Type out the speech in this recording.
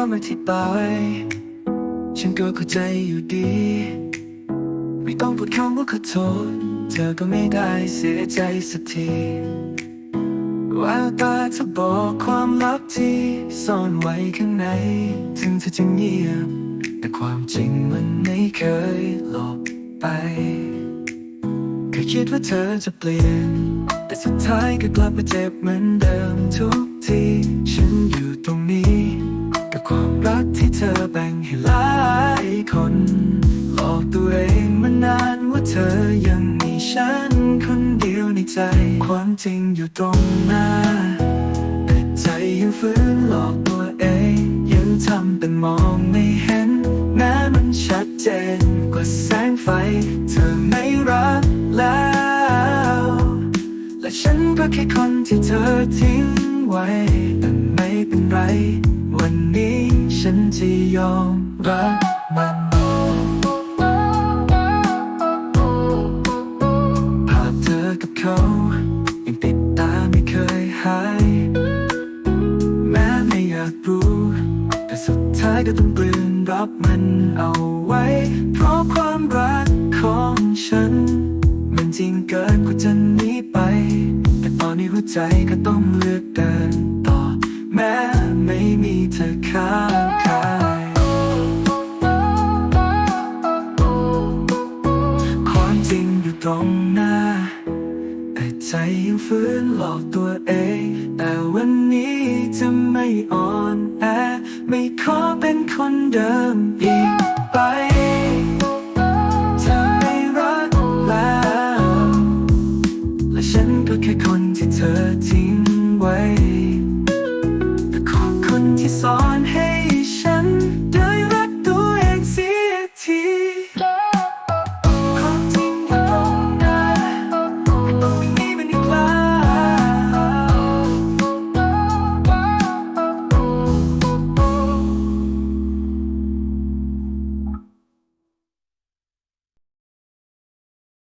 เข้ามาที่ตายฉันก็เข้าใจอยู่ดี ไม่ต้องพูดคำว่าขอโทษ เธอก็ไม่ได้เสียใจสักทีแววตาจะบอกความลับที่ซ่อนไว้ข้างใน ถึงเธอจะเงียบ แต่ความจริงมันไม่เคยหลบไปเคยคิดว่าเธอจะเปลี่ยน แต่สุดท้ายก็กลับมาเจ็บเหมือนเดิมทุกทีฉัน ให้หลายคนหลอกตัวเองมานานว่าเธอยังมีฉันคนเดียวในใจ ความจริงอยู่ตรงหน้า แต่ใจยังฝืนหลอกตัวเอง ยังทำเป็นมองไม่เห็นแม้มันชัดเจนกว่าแสงไฟ เธอไม่รักแล้ว และฉันก็แค่คนที่เธอทิ้ง ไว้ แต่ไม่เป็นไร วันนี้ฉันจะยอมรับมันภาพเธอกับเขา ยังติดตาไม่เคยหาย แม้ไม่อยากรู้ แต่สุดท้ายก็ต้องกลืนรับมันเอาไว้ เพราะความรักของฉัน มันจริงเกินกว่าจะหนี ใจก็ต้องเลือกเดินต่อ แม้ไม่มีเธอข้างกายความจริงอยู่ตรงหน้าแต่ใจยังฝืนหลอกตัวเอง แต่วันนี้จะไม่อ่อนแอ ไม่ขอเป็นคนเดิมอีกไป